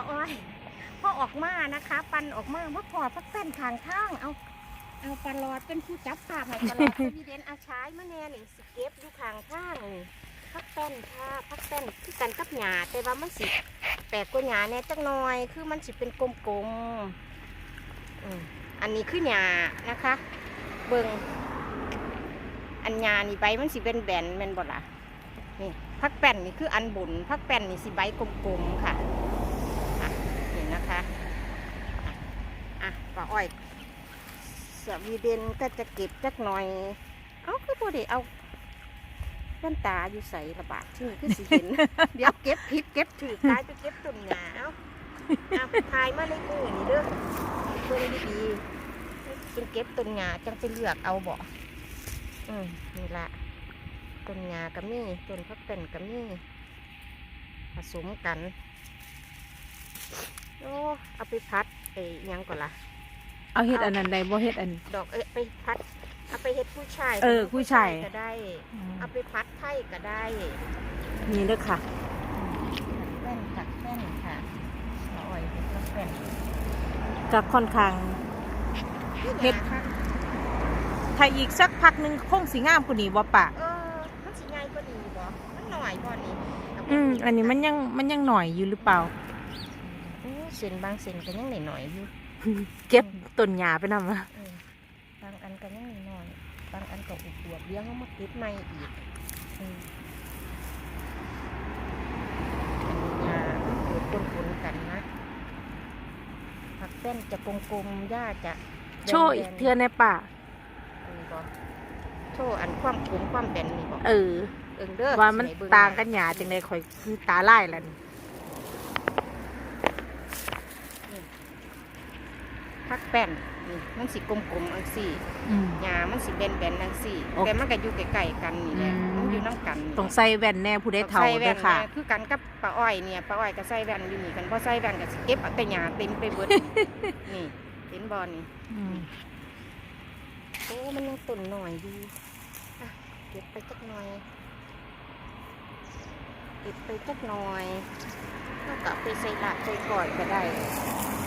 มมือนี่ปลาอ้อยพอออกมานะคะ ปันออกมาว่าพอพักเส้นทางทางเอาเอาปลาลอดเป็นผู้จับภาพให้ปลาลอดสวีเดนอาชายมาแน่นี่สิเก็บอยู่ข้างทางนี่พักเต้นค่ะพักเต้นคือกันกับหญ้าแต่ว่ามันสิแปลกกว่าหญ้าแน่จักหน่อย คือมันสิเป็นกลมๆอมอันนี้คือหญ้านะคะ เบิงอันหญ้านี่ใบมันสิเป็นแบนแม่นบ่ล่ะนี่พักแป้นนี่คืออันบุญพักแป้นนี่สิใบกลมๆค่ะนี่นะคะอะ อะปลาอ้อยสวีเดนก็จะเก็บจักหน่อย เอาคือพอดีเอาแว่นตาอยู่ใส่ระบาดที่นี่คือสิเห็น เดี๋ยวเก็บผิดเก็บถือกลายไปเก็บต้นหญ้าเอาเอาถ่ายมาในมือนี่เด้อเบิ่งดีๆเป็นเก็บต้นหญ้าจังไปเลือกเอาบ่อืมนี่ละต้นหญ้ากับนี่ต้นพักเป็นกับนี่ผสมกัน โอ้ เอาไปพัด ไอ้หยังก่อนล่ะเอาเฮ็ดอันนั้นได้บ่เฮ็ดอัน ดอกเอ้ยไปพัดเอาไปเฮ็ดผู้ชายเออผู้ชาย ก็ได้ เอาไปพัดไทยก็ได้นี่เด้อค่ะแป้นจักแป้นค่ะเอาอ่อยเฮ็ดแล้วแป้นก็ค่อนข้าง เฮ็ดค่ะถ้าอีกสักพักหนึงคงสิงามกว่านี้บ่ปะเออมันสิใหญ่กว่านี้บ่มันหน่อยบ่นี่เาไปอืมอันนี้มันยังมันยังหน่อยอยู่หรือเปล่า เออเส้นบางเส้นก็ยังหน่อยๆอยู่เก็บต้นหญ้าไปนำเออบางอันก็ยังน้อยๆบางอันก็อวบๆเลี้ยงเอามาเก็บใหม่อีกอืมอันนี้ยาเกิดปนๆกันนะผักเส้นจะกลมๆหญ้าจะโชว์อีกเทื่อในป่าเออบ่โชว์อันความขมความแบนนี่บ่เออ เอิงเด้อว่ามันสิให้เบิ่ต่างกันหยาจังไดข่อยคือตาลายแล้วนี่ ผักแป้นนี่มันสิกลมๆอังสี่อืม หญ้ามันสิแบนๆอังสี่โอเค แต่มันก็อยู่ใกล้ๆกันนี่แหละอืมมันอยู่น้ำกันต้องใส่แว่นแน่ผู้ใดเฒ่าใส่แว่เด้นอค่ะแน่คือกันกับปลาอ้อยเนี่ยปลาอ้อยก็ใส่แว่นอยู่นี่กันพอใส่แว่นก็สิเก็บเอาแต่หญ้าเต็มไปเบิดนี่เห็นบ่นี่ อืมโอ้มันยังต้นหน่อยดีอะเก็บไปจักหน่อยเก็บไปจักหน่อยแล้วก็เอาไปใส่ลาบใส่ก่อยก็ได้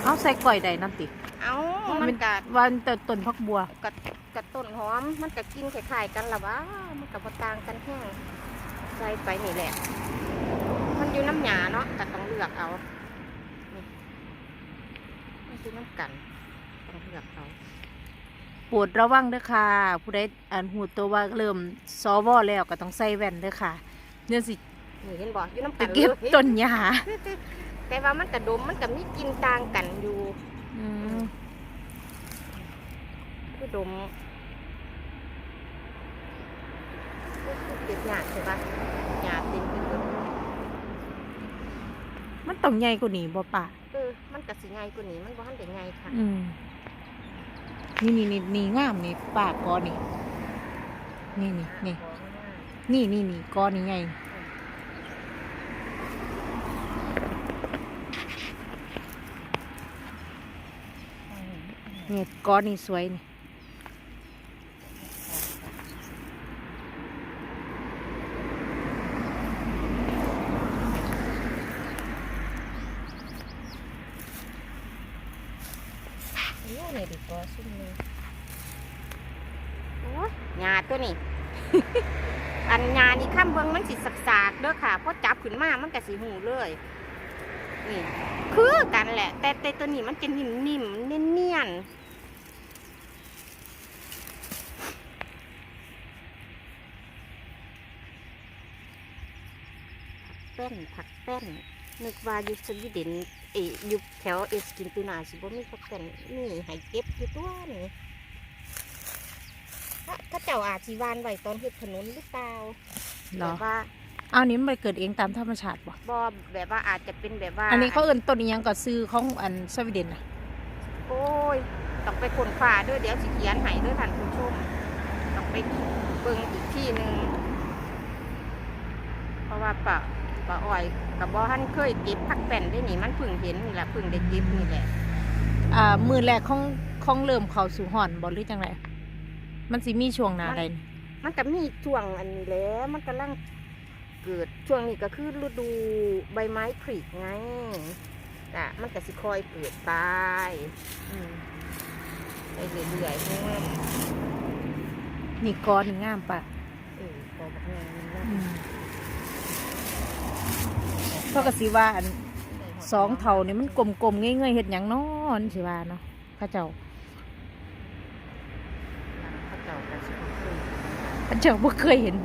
เอาใส่ก้อยได้นํติ เอามันกัดวันแต่ต้นพักบัวกัดกัดต้นหอม มันกักินคล้ายๆกันละวะมันกับต่างกันแห้งใส่ไปนี่แหละ มันอยู่น้ำหยาเนาะแต่ต้องเลือกเอานี่มันอยู่น้ำกันต้องเลือกเอาโปรดระวังเด้อค่ะ ผู้ใดอันหูตัวว่าเริ่มซอวอแล้วก็ต้องใส่แว่นเด้อค่ะเนื่องสินี่เห็นบ่อยู่น้ำไปกันเก็บเลยต้นหญ้าแต่ว่ามันกระดมมันกับมีกลินต่างกันอยู่ อืม คือดมเก็บหยาดใช่ปะหยาดเต็มไปหมดมันต้องใหญ่กว่านี้บ่ป่ะเออมันกะสิไงกว่านี้มันบ่ทันได้ไงค่ะ อืมนี่นี่นี่นี่งามนี่ป่ากอนี่ นี่นี่นี่ขอให้ว่านี่นี่นี่กอนี่ใหญ่นี่กอนี่สวยนี่ โอ้นี่ดีกว่าซุ่มเลยโอ้ยหยาตัวนี้ อันหยานี่ข้ามเบิงมันสิสากเด้อค่ะเพอจับขึ้นมามันก็สิหูเลยนี่คือกันแหละ แต่แต่ตัวนี้มันจะนิ่มๆเนียนๆผักแป้นผักแป้นนึกว่าอยู่สวีเดนเอยอยู่แถวเอสกินตูนาสิบ่มีผักแป้นนี่ให้เก็บอยู่ตัวนี่ ถ้าถ้าเจ้าอาชีวานไว้ตอนเฮ็ดถนนหรือเปล่าเหรแบอบว่าเอานี้มันไปเกิดเองตามธรรมชาติบ่บ่แบบว่าอาจจะเป็นแบบว่าอันนี้เขาเอิ่นต้นอิหยังก็ซื้อของอันสวีเดนนะโอ้ยต้องไปค้นคว้าเด้วยเดี๋ยวสิเขียนให้เด้วยท่านผู้ชมต้องไปเบิ่งอีกที่หนึ่งเพราะว่าปะปะอ้อยกับบ่ทันเคยเก็บผักแป้นได้นี่มันเพิ่งเห็นนี่แหละเพิ่งได้เก็บนี่แหละ อ่ามือแรกของของเริ่มเข้าสู่ห่อนบ่หรือจังได มันสิมีช่วงหน้าใดนี่มันก็มีช่วงอันนี้แหล้วมันกำลังเกิดช่วงนี้ก็คือฤดูใบไม้ผลิไงจ้ะมันก็สิคอยเกิดตายอืมไปเรื่อยๆเพราะว่านี่กอนี่งามปะเออพอบอกงานมันว่าอืมเพราะก็สิว่าอันสองเท่านี่มันกลมๆเงยๆเฮ็ดหยังน้อนสิว่าเนาะพระเจ้า พระเจ้าก็สิบ่เคย พระเจ้าบ่เคยเห็น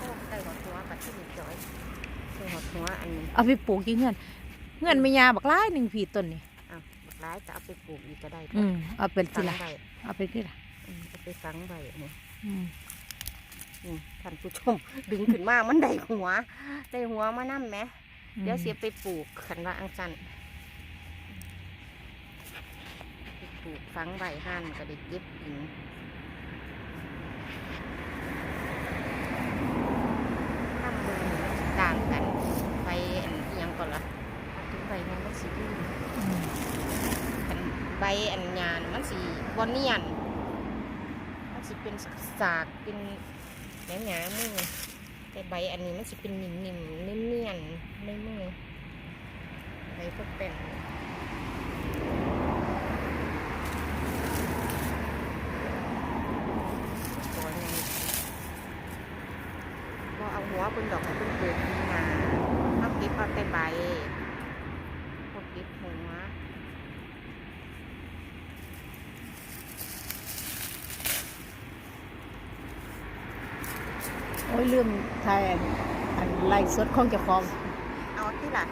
โอ้ใส่หัวหัวปัดที่มีจอยใส่หัวหัวอันนี้เอาไปปลูกที่เฮือนเฮือนแม่ยาบักหลายหนึงพี่ต้นนี่อะบักร้ายจะเอาไปปลูกอีกก็ได้อืมเอาเป็นฝัสิงล่ะใบเอาไปที่ล่ะอืมเอาไปฝังใบนี่อืมอืมท่านผู้ชม ดึงขึ้นมามันได้หัว ได้หัวมานั่มไหม เดี๋ยวเสียไปปลูกขันว่าอังจันไปปลูกฝังใบห้านมันก็ได้เก็บกินทำเบิ่งต่างกันไปอันอิหยังก่อนละถึงใบมันมันสีดื้อ อืม อันใบ อันยานมันสีบอนเนียนมันสิเป็นสากเป็นแหนมหนามือแต่ใบอันนี้มันสิเป็นนิ่มๆเนียนๆในมือใบพวกเป็นก็เอาหัวเป็นดอกให้เป็นเกิดขึ้นมาเอาเก็บเอาแต่ใบพวกเก็บหัว โอ้ ยลืมทายอันอันไล่สดของเจ้าของเอาที่ละ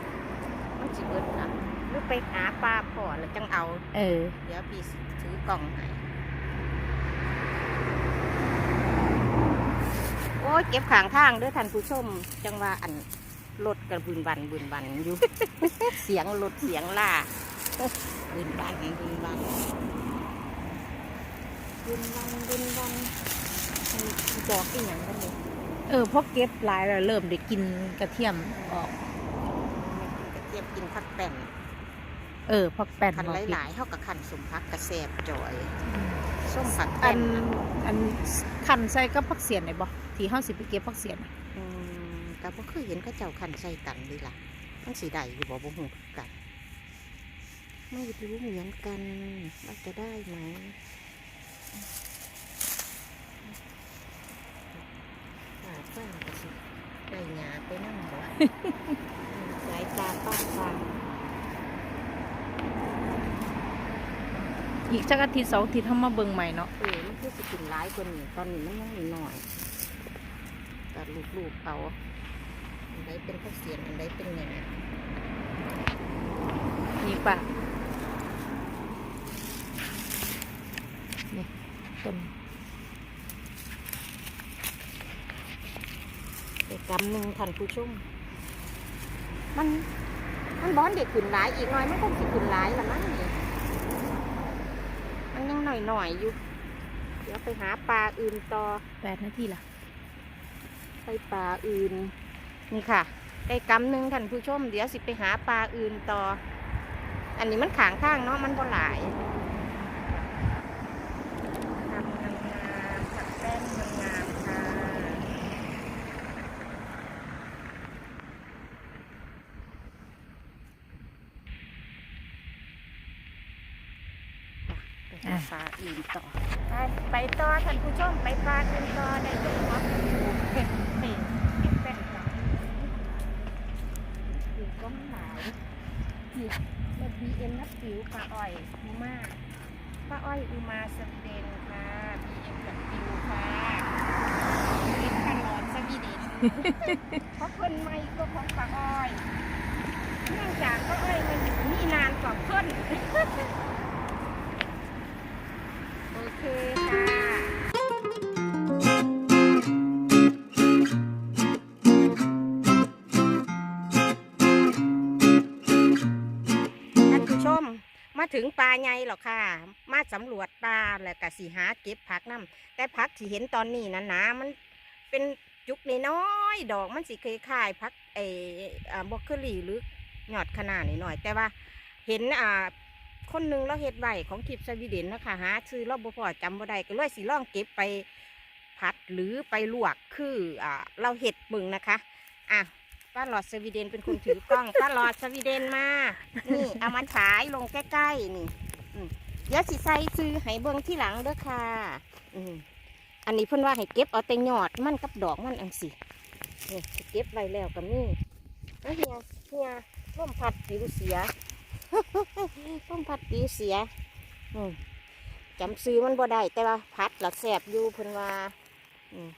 มันจิเบิดละหรือไปหาปลาพอแล้วจังเอา เออ เดี๋ยวพี่ถือกล่องให้โอ้ยเก็บขางทางเด้วยท่านผู้ชม จังว่าอันรถกระบืนบันบืนบันอยู่ เสียงรถเสียงล่าบืนบันบืนบันบืนบันบืนบันมีดอกอีหยังกันเลย เออพอเก็บหลายแล้วเริ่มได้กินกระเทียมออกกระเทียมกินผักแป้นเออพักแป้นคันออกหลายๆเท่ากับคันสมพักกระแสบจอยอืมส้มผักอัแป้นนอันคันใส่กับผักเสียนได้บ่ที่เฮาสิไปเก็บผักเสียนน่ะอืมแต่บ่เคยเห็นเขาเจ้าคันใส่กันเลยล่ะมันสีได้อยู่บ่บ่หูคือกันไม่รู้เหมือนกันว่าจะได้ไหม ป้าป้าก็สิได้หยาไปนั่งบ่สายตาป้าป้าอีกสักอาทิตย์สองอาทิตย์เฮามาเบิ่งใหม่เนาะเออมันคือสิกินหลายกว่านี้ตอนนี้มันยังน้อยตัดลูกๆเอาอันใดเป็นข้าวเสียนอันใดเป็นหยานี่ป่ะนี่ต้น เด็กกำหนึ่งท่านผู้ชมมัน มันบอนเด็กขึ้นหลายอีกหน่อยมันคงสิขึ้นหลายละมั้งนี่มันยังหน่อยหน่อยๆอยู่ เดี๋ยวไปหาปลาอื่นต่อแปดนาทีละไปปลาอื่น นี่ค่ะได้กำหนึ่งท่านผู้ชม เดี๋ยวสิไปหาปลาอื่นต่อ อันนี้มันขางข้างเนาะมันบ่หลายทำงามๆผักแป้งงามๆค่ะ ไปหาปลาอื่นต่อไปไปต่อท่านผู้ชมไปปลาอื่นต่อได้เลยครับเก็บเก็บเป็นครับอยู่ก็ไม่หลายนี่รถบีเอ็นนับผิวปลาอ้อยอูมาปลาอ้อยอูมาสเตนค่ะบีเอ็นกับปิวค่ะเป็นขนอนสวีเดนเพราะคนไม่ก็ของปลาอ้อยเนื่องจากปลาอ้อยมันอยู่นี่นานกว่าเพื่อน เคค่ะท่านผู้ชมมาถึงปลาใหญ่หรอกค่ะ มาสำรวจปลาแล้วก็สีหาเก็บผักน้ำแต่ผักที่เห็นตอนนี้นะนะมันเป็นจุกน้อยดอกมันสีคล้ายๆผักเออบล็อกเกอรี่หรือหยอดขนาดหน่อยแต่ว่าเห็นอ่า คนหนึ่งเราเฮ็ดไว้ของทิพย์สวีเดนนะคะหาชื่อราบ่พอจำบ่ได้ก็เลยสิล่องเก็บไปผัดหรือไปลวกคืออ่าเราเฮ็ดมึงนะคะอะป้าหลอดสวีเดนเป็นคนถือกล้อง ป้าหลอดสวีเดนมานี่เอามาฉายลงใกล้ๆนี่อืมเดี๋ยวสิใส่ซื้อให้เบิ่งที่หลังเด้อค่ะอืมอันนี้เพิ่นว่าให้เก็บเอาแต่ยอดมันกับดอกมันอังสินี่เก็บไว้แล้วกับนี่เอ้ยเฮียเฮียร่มพัดผิวเสีย ร่มพัดผิวเสียอืมจำซื้อมันบ่ได้แต่ว่าพัดละแสบอยู่เพิ่นว่าอืม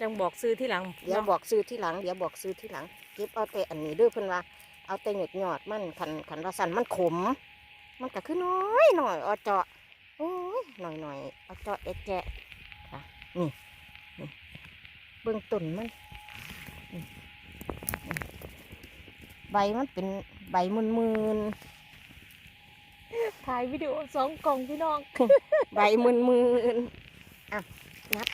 จังบอกซื้อที่หลังเดี๋ยวบอกซื้อที่หลังเดี๋ยวบอกซื้อที่หลังเก็บเอาแต่อันนี้เด้วยเพิ่นว่าเอาแต่หยดหยอดมันขันขันว่าสันมันขม มันก็คือน้อยหน่อยเอาเจาะโอ้ยหน่อยหน่อยเอาเจาะแอะแจะค่ะนี่นี่เบื้องต้นมันนี่นี่ใบมันเป็นใบมืนมืน ถ่ายวิดีโอสองกล่องพี่น้องๆใบมืนมืนๆอะนับ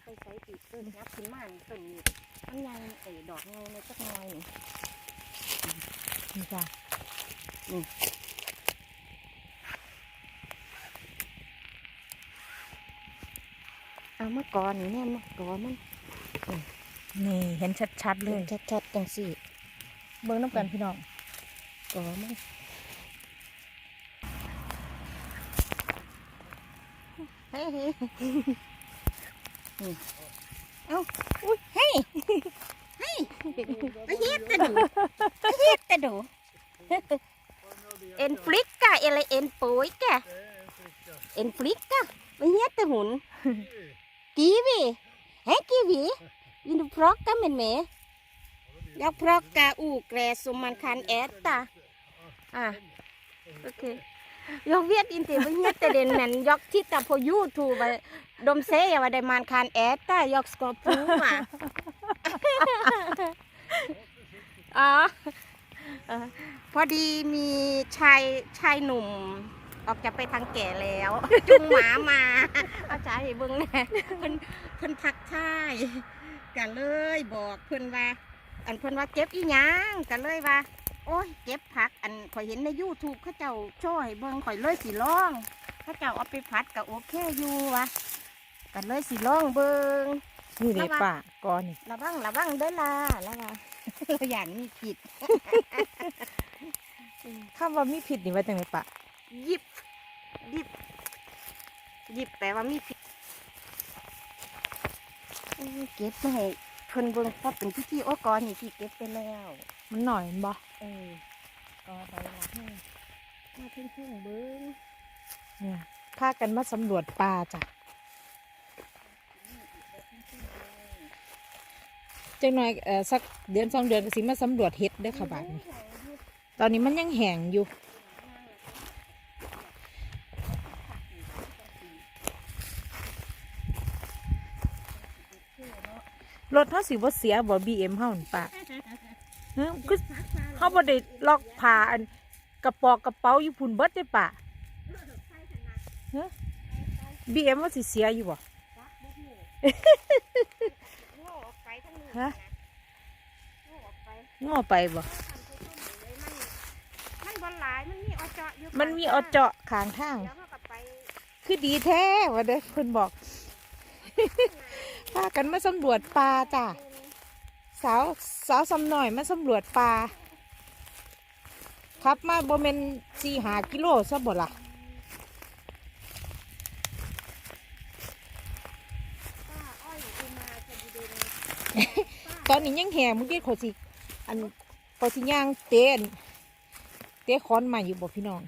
ใครใส่ปีกต้นนับขึ้นมานี่ต้นนี้มันยังเอ๋ดอกยังในจักหน่อยนี่นี่จ้ะเอามาก่อนนี่แน่มาก่อนมันนี่เห็นชัดๆเลยชัดๆจังสิเบิ่งน้ำกันพี่น้องก่อนมัน เฮ้ยเอ้าอุ้ยเฮ้ยเฮ้ยอาเฮ็ดแต่ดูอาเฮ็ดแต่ดูเอ็นฟลิกกะเอลเอ็นปุ๋ยกะเอ็นฟลิกกะอาเฮ็ดแต่หุ่นกีวีเฮ้กีวีวินดูพรอกกะเหม็นเหม่ยักพรอกกะอูแกรสุมันคันแอตตาอะโอเค ยกเวียดอินเตไปเนียแต่เด่นนั่นยกที่ตาพอยูทูบดมเซยว่าได้มานคานแอตตายกสกอปูมาอ๋อพอดีมีชายชายหนุ่ม ออกจะไปทางแก่แล้วจุงหมามาเอาใจเบิ้งแน่เพิ่นเพิ่นพักท่ายกันเลยบอกเพิ่นว่า อันเพิ่นว่าเก็บอีหยังกันเลยว่า อ้ยเก็บผักอันข่อยเห็นใน YouTube เขาเจ้าโช่วยเบิ่งข่อยเลยสิลองเขาเจ้าเอาไปผัดก็โอเคอยู่วะกันเลยสิลองเบิ่งนี่เลยระวังป่าก่อนนี่ระวังระวังเด้อล่ะระวังเราอย่างมีผิดคำว่ามีผิดนี่ว่าจังไงป่าหยิบหยิบหยิบแปลว่ามีผิดอื้อเก็บมาให้ เพิ่นเบิ่งเพราะเป็นพิธีโอ้กอนนี่ที่เก็บไปแล้ว มันหน่อยแม่นบ่เออก็ไปละให้มาเพิ่งเพิ่งเบิ้งเนี่ยพากันมาสำรวจป่าจ้ะจังหน่อยเอ่อสักเดือนสองเดือนก็สิมาสำรวจเฮ็ดเด้อค่ะบาดนี้ตอนนี้มันยังแห้งอยู่ รถเฮาสิบ่เสียบ่ BM เฮานี่ป่ะเฮ้ยคือเฮาบ่ได้ล็อกผ้าอันกระเปอกกระเป๋าอยู่พุ่นเบิดเด้ป่ะเฮ้ย BM ว่าสิเสียอยู่บ่โง่ออกไปทั้งนี้ฮะโง่ออกไปง้อไปบ่มันบอลหลาย มันมีอเจาะอยู่มันมีเอาเจาะข้างทางเดี๋ยวเขาก็ไป คือดีแท้ว่าเด้อเพิ่นบอก พากันมาสำรวจป่าจ้ะสาวสาวสำหน่อยมาสำรวจป่าขับมาบ่แม่นสี่หากิโลซะบ่ล่ะป้าอ้อยอุมาจะดีเด่นตอนนี้ยังแห่มึงเกี้เขาสิอันเขาสิย่างเตะอันเตะคอนมาอยู่บ่พี่น้อง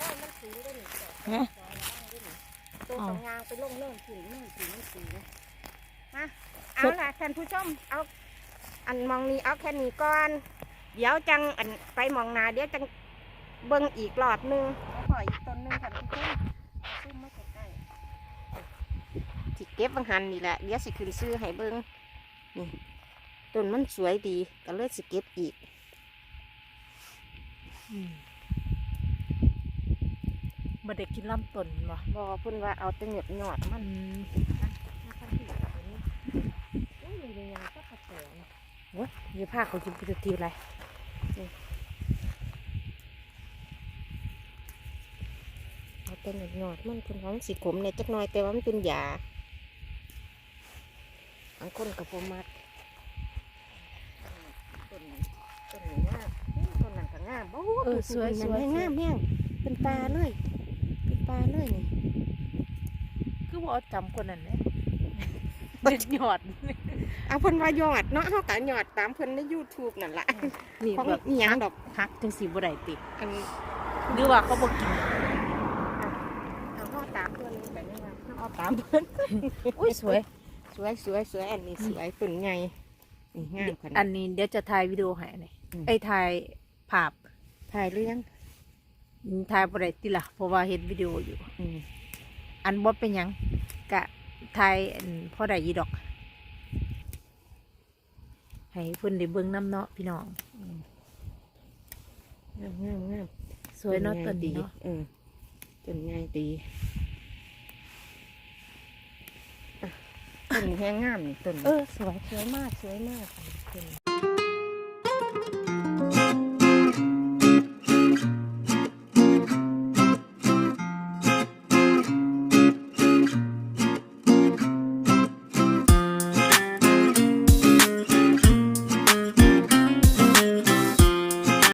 อ้อยมันสูงด้วยนี่เจ้า ฮะ ตัว อ๋อ สองยางไป ลงเนินถึงเนินถึงมันสูงมาเอาล่ะท่านผู้ชมเอาอันมองนี้เอาแค่นี้ก่อน เดี๋ยวจังอันไปมองหนาเดี๋ยวจังเบิ่งอีกรอบหนึงแล้วขออีกต้นหนึงท่านผู้ชมซุ่มมาใกล้ๆที่เก็บบางหันนี่แหละเดี๋ยวสิขึ้นซื้อให้เบิ่งนี่ต้นมันสวยดีก็เลยสิเก็บอีก บ่ได้กินลำต้นบ่บอเพุ่นว่าเอาแต่หยดหยอดมันอืมมาทำที่แบบนี้อุ้ยมันยังยังก็กระแสนะโอ้ยอย่าพาเขากินไปทุกทีเลยเอาแต่แต่หยอดหยอดมันคนของสีขมในจักหน่อยแต่ว่ามันเป็นยาอังคนกับผมมักต้นนี้ต้นนี้งามอื้อต้นนั้นก็งามโอ้เออสวยสวยงามแห้งเป็นปลาเลยเป็นปลาเลยนี่ คือบ่เอาจำคนนั้นเลยเด็ดยอด เอาเพิ่นว่ายอดเนาะเฮาก็ยอดตามเพิ่นใน YouTube นั่นล่ะนี่ของแบบอีหยังดอกฮักจังสีบ่ได้ติอันหรือว่าเขาบ่กินเอาเฮาตามเพิ่นแต่ยังว่าเฮาเอาตามเพิ่นอุ้ยสวย สวยสวยสวยอันนี้สวยต้นใหญ่นี่งามขนาดอันนี้เดี๋ยวจะถ่ายวิดีโอให้อันนี้อืมไอ้ยถ่ายภาพถ่ายเรื่องอืม ถ่ายบ่ได้ติล่ะเพราะว่าเฮ็ดวิดีโออยู่อืมอันบ่เป็นหยังกะถ่ายอันพอได้ยีดอก ให้เพิ่นได้เบิ่งน้ำเนาะพี่น้องงามงามงามสวยเนาะใหญ่ต้นดีนี้เนาะเออต้นใหญ่ดีอะต้นแห้งงามนี่ต้นเออสวยสวยมากสวยมากต้นนี้